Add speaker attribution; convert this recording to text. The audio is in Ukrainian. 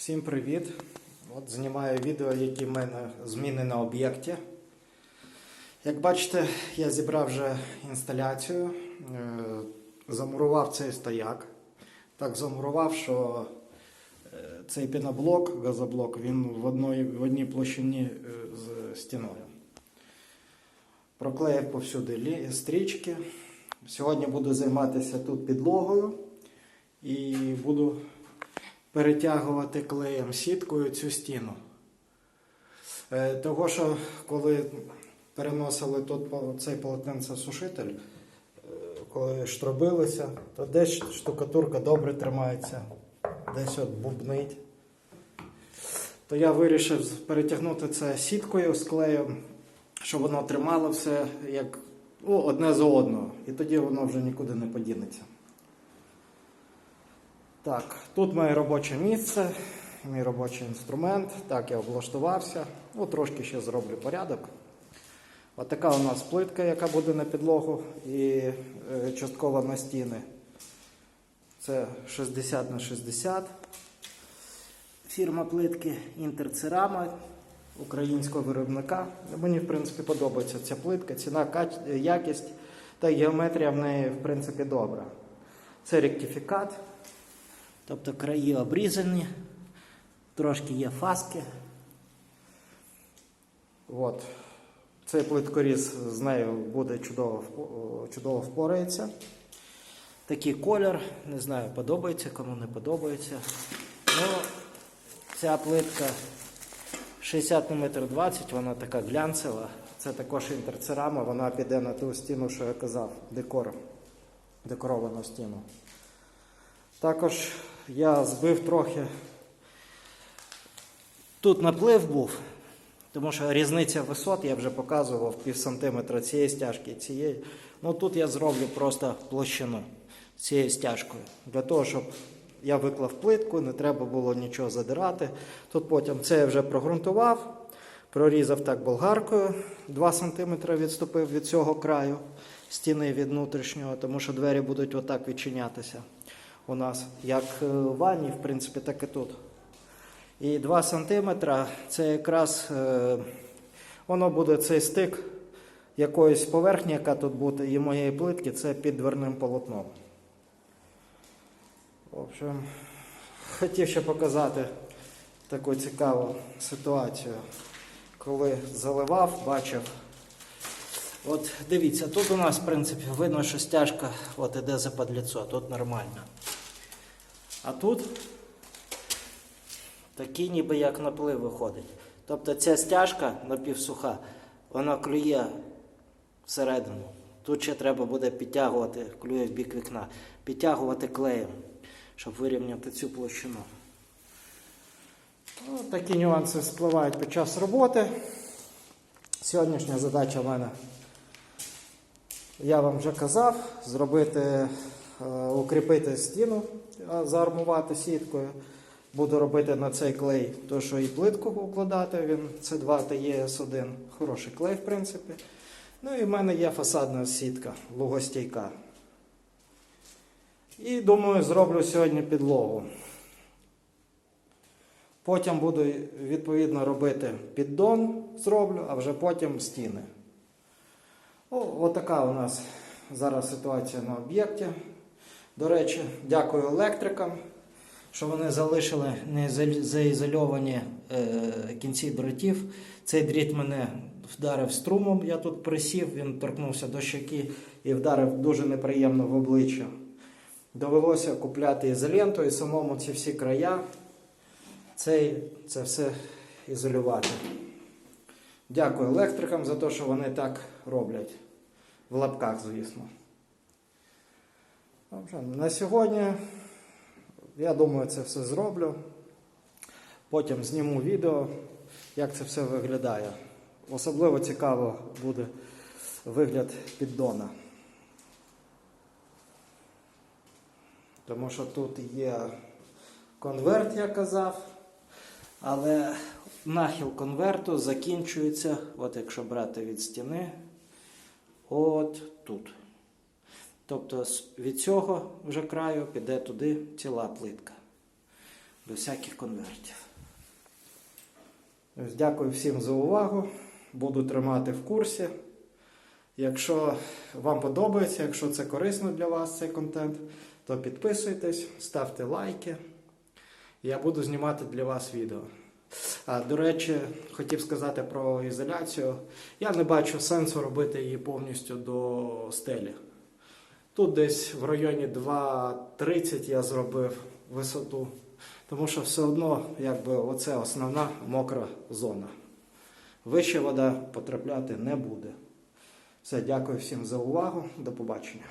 Speaker 1: Всім привіт! От знімаю відео, які в мене зміни на об'єкті. Як бачите, я зібрав вже інсталяцію, е, замурував цей стояк. Так замурував, що е, цей піноблок, газоблок, він в, одної, в одній площині е, з стіною. Проклеїв повсюди стрічки. Сьогодні буду займатися тут підлогою і буду перетягувати клеєм сіткою цю стіну. Е, Того, що коли переносили тут цей полотенцесушитель, е, коли штробилися, то десь штукатурка добре тримається, десь от бубнить. То я вирішив перетягнути це сіткою з клеєм, щоб воно тримало все як ну, одне за одного. І тоді воно вже нікуди не подінеться. Так, тут моє робоче місце, мій робочий інструмент. Так, я облаштувався. Ну, трошки ще зроблю порядок. От така у нас плитка, яка буде на підлогу і е, частково на стіни. Це 60 на 60. Фірма плитки Інтерцерама українського виробника. Мені, в принципі, подобається ця плитка, ціна, якість та геометрія в неї, в принципі, добра. Це ректифікат. Тобто краї обрізані, трошки є фаски. От. Цей плиткоріз з нею буде чудово, чудово впорається. Такий колір, не знаю, подобається, кому не подобається. Ну, ця плитка 60 на метр 20, вона така глянцева. Це також інтерцерама, вона піде на ту стіну, що я казав, декор, декоровану стіну. Також я збив трохи. Тут наплив був, тому що різниця висот я вже показував пів сантиметра цієї стяжки і цієї. Ну тут я зроблю просто площину цією стяжкою. Для того, щоб я виклав плитку, не треба було нічого задирати. Тут потім це я вже прогрунтував, прорізав так болгаркою, 2 см відступив від цього краю стіни від внутрішнього, тому що двері будуть отак відчинятися у нас, як е, в ванні, в принципі, так і тут. І 2 см це якраз е, воно буде цей стик якоїсь поверхні, яка тут буде, і моєї плитки, це під дверним полотном. В общем, хотів ще показати таку цікаву ситуацію. Коли заливав, бачив. От дивіться, тут у нас, в принципі, видно, що стяжка от іде за подліцо, тут нормально. А тут такий ніби як наплив виходить. Тобто ця стяжка напівсуха, вона клює всередину. Тут ще треба буде підтягувати, клює в бік вікна, підтягувати клеєм, щоб вирівняти цю площину. Ну, такі нюанси спливають під час роботи. Сьогоднішня задача в мене, я вам вже казав, зробити, укріпити стіну, е, заармувати сіткою. Буду робити на цей клей, то що і плитку укладати, він С2 та ЄС1. Хороший клей, в принципі. Ну і в мене є фасадна сітка, лугостійка. І думаю, зроблю сьогодні підлогу. Потім буду відповідно робити піддон, зроблю, а вже потім стіни. О, отака у нас зараз ситуація на об'єкті. До речі, дякую електрикам, що вони залишили не заізольовані е, кінці дротів. Цей дріт мене вдарив струмом, я тут присів, він торкнувся до щоки і вдарив дуже неприємно в обличчя. Довелося купляти ізоленту і самому ці всі края цей, це все ізолювати. Дякую електрикам за те, що вони так роблять. В лапках, звісно. Добре, На сьогодні, я думаю, це все зроблю. Потім зніму відео, як це все виглядає. Особливо цікаво буде вигляд піддона. Тому що тут є конверт, я казав. Але нахил конверту закінчується, от якщо брати від стіни, от тут. Тобто від цього вже краю піде туди ціла плитка. без всяких конвертів. Дякую всім за увагу. Буду тримати в курсі. Якщо вам подобається, якщо це корисно для вас цей контент, то підписуйтесь, ставте лайки. Я буду знімати для вас відео. А, до речі, хотів сказати про ізоляцію. Я не бачу сенсу робити її повністю до стелі. Тут десь в районі 2,30 я зробив висоту, тому що все одно якби, оце основна мокра зона. Вище вода потрапляти не буде. Все, дякую всім за увагу. До побачення.